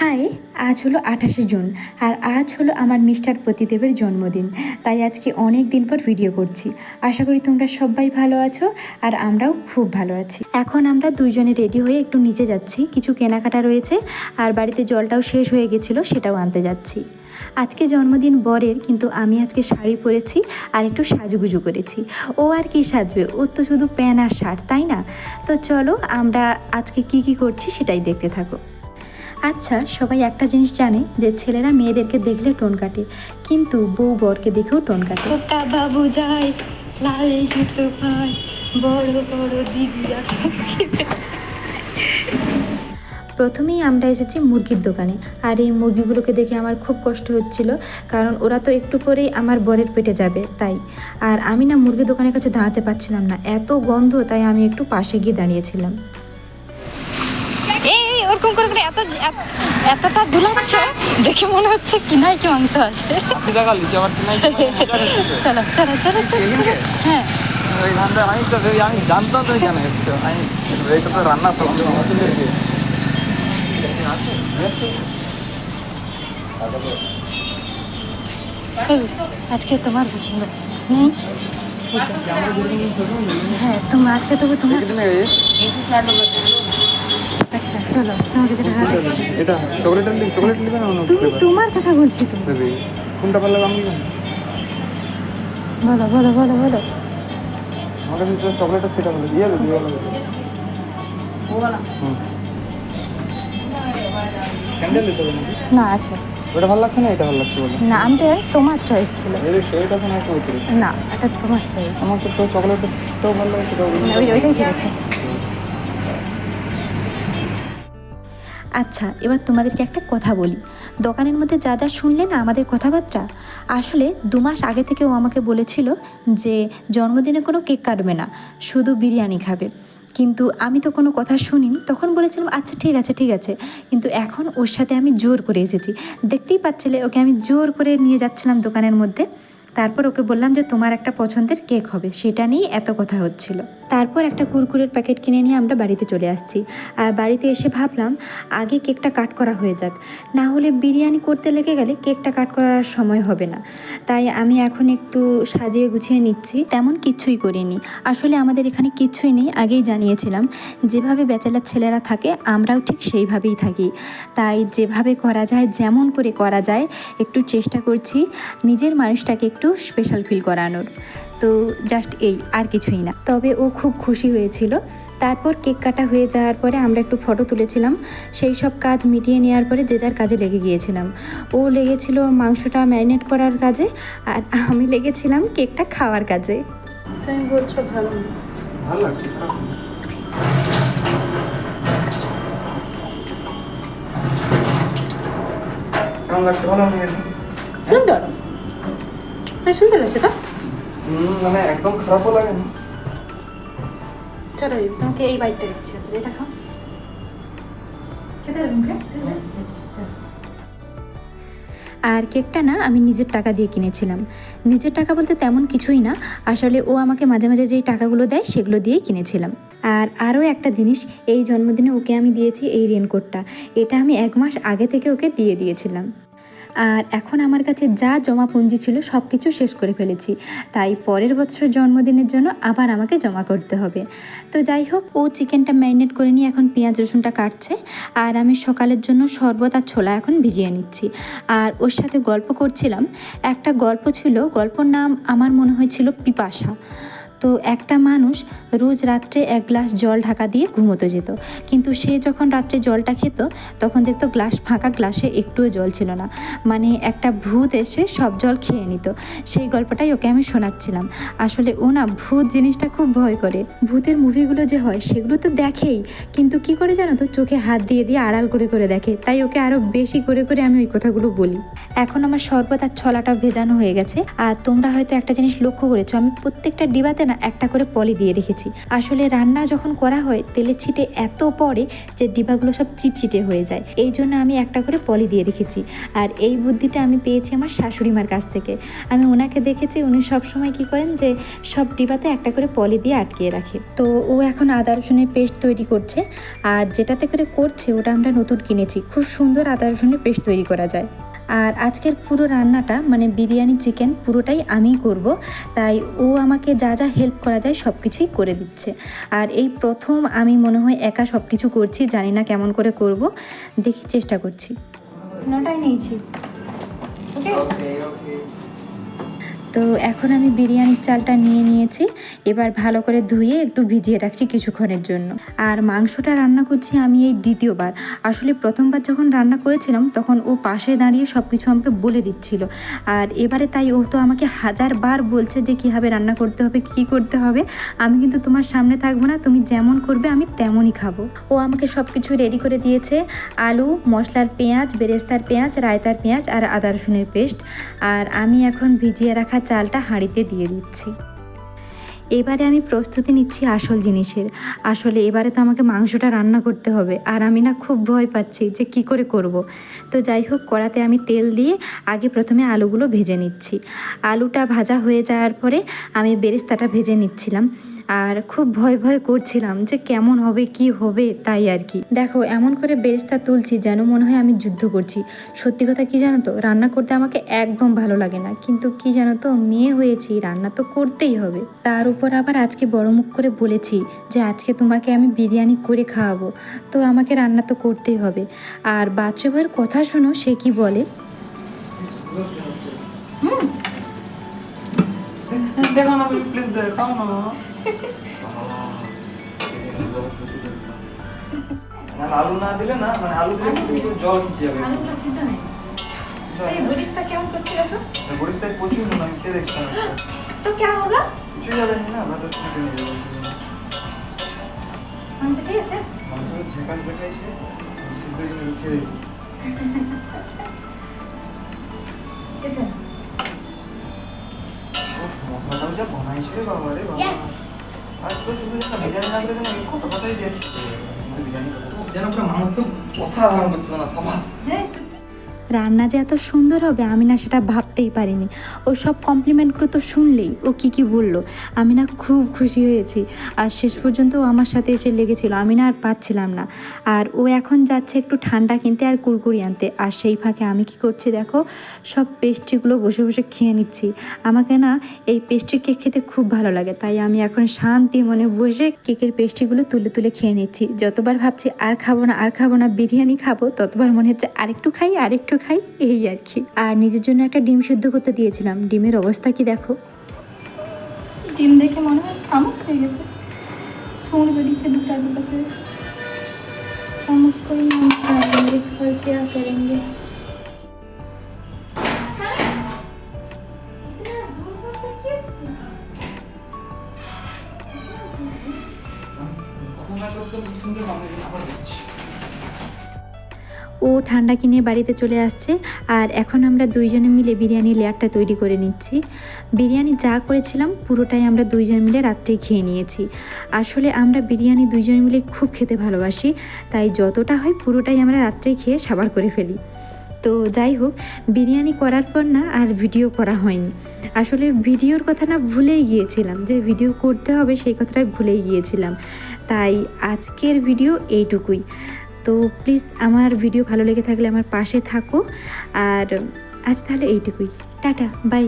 High আজ হলো আঠাশে জুন আর আজ হলো আমার মিস্টার পতিদেবের জন্মদিন। তাই আজকে অনেক দিন পর ভিডিও করছি। আশা করি তোমরা সবাই ভালো আছো আর আমরাও খুব ভালো আছি। এখন আমরা দুইজনে রেডি হয়ে একটু নিচে যাচ্ছি। কিছু কেনাকাটা রয়েছে আর বাড়িতে জলটাও শেষ হয়ে গেছিল, সেটাও আনতে যাচ্ছি। আজকে জন্মদিন বরের, কিন্তু আমি আজকে শাড়ি পরেছি আর একটু সাজুগুজু করেছি। ও আর কি সাজবে? ও তো শুধু প্যান আর শার্ট, তাই না? তো চলো আমরা আজকে কি কি করছি সেটাই দেখতে থাকো। আচ্ছা সবাই একটা জিনিস জানে যে ছেলেরা মেয়েদেরকে দেখলে টোন কাটে কিন্তু বউ বরকে দেখেও টোন কাটে। বাবু যায় লাল জুতো পায় বড় বড় দিদি প্রথমেই আমরা এসেছি মুরগির দোকানে আর এই মুরগিগুলোকে দেখে আমার খুব কষ্ট হচ্ছিল কারণ ওরা তো একটু পরেই আমার বরের পেটে যাবে তাই। আর আমি না মুরগির দোকানের কাছে দাঁড়াতে পারছিলাম না এত গন্ধ তাই আমি একটু পাশে গিয়ে দাঁড়িয়েছিলাম। এই ওরকম করে এত- এতটা দুলাচ্ছে দেখে মনে হচ্ছে কিনাই কি অন্ত আছে চলো চলো চলো হ্যাঁ। আমি জানতাম তুমি কেন এসছো। আমি রান্না আজকে তোমার পছন্দ নেই? হ্যাঁ তুমি আজকে তবে তোমার আচ্ছা চলো তোমাকে যেটা ভালো এটা চকলেট লি চকলেট লিবে না অন্য তুমি তোমার কথা বলছি তো। দেবে কোনটা ভালো লাগে আমি বলো বলো বলো বলো। আমার কাছে তো চকলেটটা সেটা ভালো ইয়ে দেবে ভালো হুম। ক্যান্ডেল দিতে হবে না আছে। ওটা ভালো লাগছে না এটা ভালো লাগছে বলে? না আমাদের তোমার চয়েস ছিল। এই এটা কোনো একটা না এটা তোমার চয়েস আমার তো চকলেটটাও ভালো লাগে সেটাও ভালো ওই ওইটাই ঠিক আছে। আচ্ছা এবার তোমাদেরকে একটা কথা বলি। দোকানের মধ্যে যা যা শুনলে না আমাদের কথাবার্তা, আসলে দু মাস আগে থেকে ও আমাকে বলেছিল যে জন্মদিনে কোনো কেক কাটবে না, শুধু বিরিয়ানি খাবে। কিন্তু আমি তো কোনো কথা শুনিনি, তখন বলেছিলাম আচ্ছা ঠিক আছে ঠিক আছে। কিন্তু এখন ওর সাথে আমি জোর করে এসেছি। দেখতেই পাচ্ছিলে, ওকে আমি জোর করে নিয়ে যাচ্ছিলাম দোকানের মধ্যে। তারপর ওকে বললাম যে তোমার একটা পছন্দের কেক হবে, সেটা নিয়েই এত কথা হচ্ছিল। তারপর একটা কুরকুরের প্যাকেট কিনে নিয়ে আমরা বাড়িতে চলে আসছি। আর বাড়িতে এসে ভাবলাম, আগে কেকটা কাট করা হয়ে যাক। না হলে বিরিয়ানি করতে লেগে গেলে কেকটা কাট করার সময় হবে না। তাই আমি এখন একটু সাজিয়ে গুছিয়ে নিচ্ছি। তেমন কিচ্ছুই করিনি। আসলে আমাদের এখানে কিচ্ছুই নেই, আগেই জানিয়েছিলাম। যেভাবে ব্যাচেলার ছেলেরা থাকে, আমরাও ঠিক সেইভাবেই থাকি। তাই যেভাবে করা যায়, যেমন করে করা যায়, একটু চেষ্টা করছি নিজের মানুষটাকে একটু স্পেশাল ফিল করানোর। তো জাস্ট এই আর কিছুই না। তবে ও খুব খুশি হয়েছিল। তারপর কেক কাটা হয়ে যাওয়ার পরে আমরা একটু ফটো তুলেছিলাম। সেই সব কাজ মিটিয়ে নেওয়ার পরে যে যার কাজে লেগে গিয়েছিলাম। ও লেগেছিল মাংসটা ম্যারিনেট করার কাজে আর আমি লেগেছিলাম কেকটা খাওয়ার কাজে। তুমি বলছো ভালো না। ভালো কেমন লাগছে ভালো সুন্দর। হ্যাঁ সুন্দর লাগছে তো। মানে একদম খারাপও লাগে না। চলো তোমাকে এই বাড়িতে দিচ্ছি। এটা খাও। খেতে হবে আর কেকটা না আমি নিজের টাকা দিয়ে কিনেছিলাম। নিজের টাকা বলতে তেমন কিছুই না। আসলে ও আমাকে মাঝে মাঝে যেই টাকাগুলো দেয় সেগুলো দিয়েই কিনেছিলাম। আর আরও একটা জিনিস এই জন্মদিনে ওকে আমি দিয়েছি এই রেনকোটটা। এটা আমি এক মাস আগে থেকে ওকে দিয়ে দিয়েছিলাম। আর এখন আমার কাছে যা জমা পুঞ্জি ছিল সব কিছু শেষ করে ফেলেছি। তাই পরের বছর জন্মদিনের জন্য আবার আমাকে জমা করতে হবে। তো যাই হোক, ও চিকেনটা ম্যারিনেট করে নিয়ে এখন পেঁয়াজ, রসুনটা কাটছে আর আমি সকালের জন্য শরবত আর ছোলা এখন ভিজিয়ে নিচ্ছি। আর ওর সাথে গল্প করছিলাম। একটা গল্প ছিল, গল্পর নাম আমার মনে হয়েছিল পিপাসা। তো একটা মানুষ রোজ রাত্রে এক গ্লাস জল ঢাকা দিয়ে ঘুমোতে যেত। কিন্তু সে যখন রাত্রে জলটা খেত, তখন দেখতো গ্লাস, ফাঁকা গ্লাসে একটুও জল ছিল না। মানে একটা ভূত এসে সব জল খেয়ে নিত। সেই গল্পটাই ওকে আমি শোনাচ্ছিলাম। আসলে ও না ভূত জিনিসটা খুব ভয় করে। ভূতের মুভিগুলো যে হয়, সেগুলো তো দেখেই। কিন্তু কি করে জানো তো, চোখে হাত দিয়ে দিয়ে আড়াল করে করে দেখে। তাই ওকে আরও বেশি করে করে আমি ওই কথাগুলো বলি। এখন আমার শরবত আর ছলাটা ভেজানো হয়ে গেছে। আর তোমরা হয়তো একটা জিনিস লক্ষ্য করেছ, আমি প্রত্যেকটা ডিবাতে না একটা করে পলি দিয়ে রেখেছি। আসলে রান্না যখন করা হয় তেলের ছিটে এত পড়ে যে ডিবাগুলো সব চিটচিটে হয়ে যায়। এই জন্য আমি একটা করে পলি দিয়ে রেখেছি। আর এই বুদ্ধিটা আমি পেয়েছি আমার শাশুড়ি মার কাছ থেকে। আমি ওনাকে দেখেছি, উনি সব সময় কি করেন যে সব ডিবাতে একটা করে পলি দিয়ে আটকিয়ে রাখে। তো ও এখন আদা, রসুনের পেস্ট তৈরি করছে। আর যেটাতে করে করছে, ওটা আমরা নতুন কিনেছি। খুব সুন্দর আদা, রসুনের পেস্ট তৈরি করা যায়। আর আজকের পুরো রান্নাটা মানে বিরিয়ানি চিকেন পুরোটাই আমিই করব। তাই ও আমাকে যা যা হেল্প করা যায় সব কিছুই করে দিচ্ছে। আর এই প্রথম আমি মনে হয় একা সব কিছু করছি জানি না কেমন করে করব। দেখি চেষ্টা করছি। নটাই নিয়েছি। ওকে ওকে ওকে তো এখন আমি বিরিয়ানির চালটা নিয়ে নিয়েছি। এবার ভালো করে ধুয়ে একটু ভিজিয়ে রাখছি কিছুক্ষণের জন্য। আর মাংসটা রান্না করছি আমি এই দ্বিতীয়বার। আসলে প্রথমবার যখন রান্না করেছিলাম, তখন ও পাশে দাঁড়িয়ে সব কিছু আমাকে বলে দিচ্ছিল। আর এবারে তাই ও তো আমাকে হাজারবার বলছে যে কীভাবে রান্না করতে হবে, কী করতে হবে। আমি কিন্তু তোমার সামনে থাকব না, তুমি যেমন করবে আমি তেমনই খাব। ও আমাকে সব কিছু রেডি করে দিয়েছে। আলু, মশলার পেঁয়াজ, বেরেস্তার পেঁয়াজ, রায়তার পেঁয়াজ আর আদা রসুনের পেস্ট। আর আমি এখন ভিজিয়ে রাখা চালটা হাঁড়িতে দিয়ে দিচ্ছি। এবারে আমি প্রস্তুতি নিচ্ছি আসল জিনিসের। আসলে এবারে তো আমাকে মাংসটা রান্না করতে হবে। আর আমি না খুব ভয় পাচ্ছি যে কি করে করব। তো যাই হোক, কড়াতে আমি তেল দিয়ে আগে প্রথমে আলুগুলো ভেজে নিচ্ছি। আলুটা ভাজা হয়ে যাওয়ার পরে আমি বেরেস্তাটা ভেজে নিচ্ছিলাম। আর খুব ভয় ভয় করছিলাম যে কেমন হবে, কি হবে তাই আর কি। দেখো, এমন করে বেরেস্তা তুলছি যেন মনে হয় আমি যুদ্ধ করছি। সত্যি কথা কি জানো তো? রান্না করতে আমাকে একদম ভালো লাগে না। কিন্তু কি জানো তো? মেয়ে হয়েছি, রান্না তো করতেই হবে। তার উপর আবার আজকে বড় মুখ করে বলেছি যে আজকে তোমাকে আমি বিরিয়ানি করে খাওয়াবো। তো আমাকে রান্না তো করতেই হবে। আর বাচ্চা ভাইয়ের কথা শোনো, সে কি বলে? দেখো না প্লিজ দেখাও না। মানে আলু না দিলে না মানে আলু দিলে কিন্তু জল খিচে যাবে। বরিস্তা কেমন করছে দেখো? বরিশায় প্রচুর নুন আমি খেয়ে একটা। তো কে হোগা কিছু যাবে না ভাতের সাথে নিয়ে যাব মাংস ঠিক আছে? মাংস ঝেঁকাশ দেখাইছে সিদ্ধ জিনিস খেয়ে দেখি। মশলাটাও যা বানাইছে রে বাবা রে বাবা আজ তো শুধু একটা বিরিয়ানি না করে যেন কথা কথাই রান্না যে এত সুন্দর হবে, আমি না সেটা ভাবতেই পারিনি। ও সব কমপ্লিমেন্টগুলো তো শুনলেই, ও কি কি বলল, আমি না খুব খুশি হয়েছি। আর শেষ পর্যন্ত ও আমার সাথে এসে লেগেছিল, আমি না আর পাচ্ছিলাম না। আর ও এখন যাচ্ছে একটু ঠান্ডা কিনতে আর কুরকুরি আনতে। আর সেই ফাঁকে আমি কি করছি দেখো, সব পেস্ট্রিগুলো বসে বসে খেয়ে নিচ্ছি। আমাকে না এই পেস্ট্রি কেক খেতে খুব ভালো লাগে, তাই আমি এখন শান্তি মনে বসে কেকের পেস্ট্রিগুলো তুলে তুলে খেয়ে নিচ্ছি। যতবার ভাবছি আর খাব না, আর খাব না, বিরিয়ানি খাব, ততবার মনে হচ্ছে আরেকটু খাই, আরেকটু খাই এই আর কি। আর নিজের জন্য একটা ডিম সিদ্ধ করতে দিয়েছিলাম। ডিমের অবস্থা কি দেখো? ডিম দেখে মনে হয় শামুক হয়ে গেছে। শোন বেরিয়েছে দুটো কাছে। শামুক কই করেঙ্গে ও ঠান্ডা কিনে বাড়িতে চলে আসছে আর এখন আমরা দুইজনে মিলে বিরিয়ানি লেয়ারটা তৈরি করে নিচ্ছি। বিরিয়ানি যা করেছিলাম পুরোটাই আমরা দুইজন মিলে রাত্রে খেয়ে নিয়েছি। আসলে আমরা বিরিয়ানি দুইজন মিলে খুব খেতে ভালোবাসি, তাই যতটা হয় পুরোটাই আমরা রাত্রে খেয়ে সাবার করে ফেলি। তো যাই হোক, বিরিয়ানি করার পর না আর ভিডিও করা হয়নি। আসলে ভিডিওর কথা না ভুলেই গিয়েছিলাম, যে ভিডিও করতে হবে সেই কথাটাই ভুলেই গিয়েছিলাম। তাই আজকের ভিডিও এইটুকুই। তো প্লিজ আমার ভিডিও ভালো লেগে থাকলে আমার পাশে থাকো। আর আজ তাহলে এইটুকুই। Tata bye